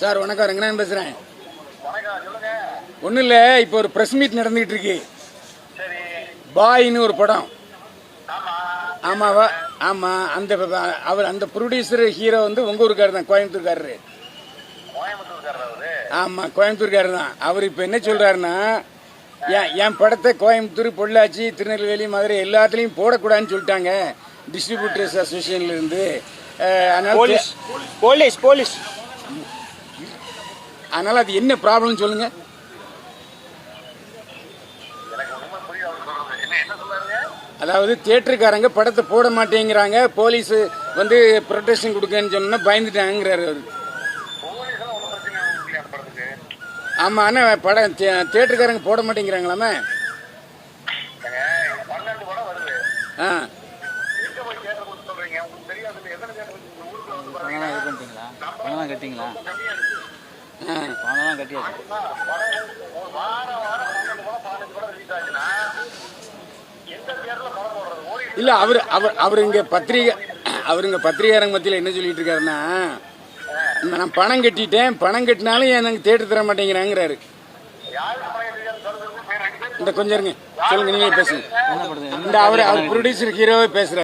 Sir வணக்கம் ரங்கநாதன் பேசுகிறேன் வணக்கம் சொல்லுங்க. ஒன்றும் இல்லை இப்போ ஒரு ப்ரெஸ் மீட் நடந்துகிட்டு இருக்கு. சரி. பாய்னு ஒரு படம். ஆமா. ஆமாவா ஆமாம் அந்த அவர் அந்த ப்ரொடியூசர் ஹீரோ வந்து உங்கள் ஊருக்காரர் தான் கோயம்புத்தூர்காரரு. ஆமாம் கோயம்புத்தூர்காரர் தான். அவர் இப்போ என்ன சொல்கிறாருன்னா என் என் படத்தை கோயம்புத்தூர் பொள்ளாச்சி திருநெல்வேலி மதுரை எல்லாத்துலேயும் போடக்கூடாதுன்னு சொல்லிட்டாங்க டிஸ்ட்ரிபியூட்டர்ஸ் அசோசியேஷன்லேருந்து அதனால் போலீஸ் போலீஸ் போலீஸ். அதனால் அது என்ன ப்ராப்ளம்னு சொல்லுங்கள் எனக்கு ஒண்ணுமே புரியல அவர் சொல்றது. என்ன என்ன சொல்றாருங்க? அதாவது தியேட்டருக்காரங்க படத்தை போட மாட்டேங்கிறாங்க போலீஸ் வந்து ப்ரொடெக்ஷன் கொடுக்கன்னு சொன்னா பயந்துட்டாங்கிறாரு அவர். ஆமாம் ஆனால் படம் தியேட்டருக்காரங்க போட மாட்டேங்கிறாங்களாமே. ஆ. கட்டிங்களா? பணம்லாம் கட்டியாச்சு. இல்லை அவர் அவர் அவர் இங்கே பத்திரிகை அவர் இங்கே பத்திரிகையாரங்க மத்தியில் என்ன சொல்லிட்டு இருக்காருன்னா நான் பணம் கட்டிட்டேன் பணம் கட்டினாலும் எனக்கு தேட்டர் தர மாட்டேங்கிறாங்கிறாரு. இந்த கொஞ்சம் இருங்க சொல்லுங்க நீங்களே பேசுங்க. இந்த அவர் அவர் ப்ரொடியூசர் ஹீரோவே பேசுகிறார்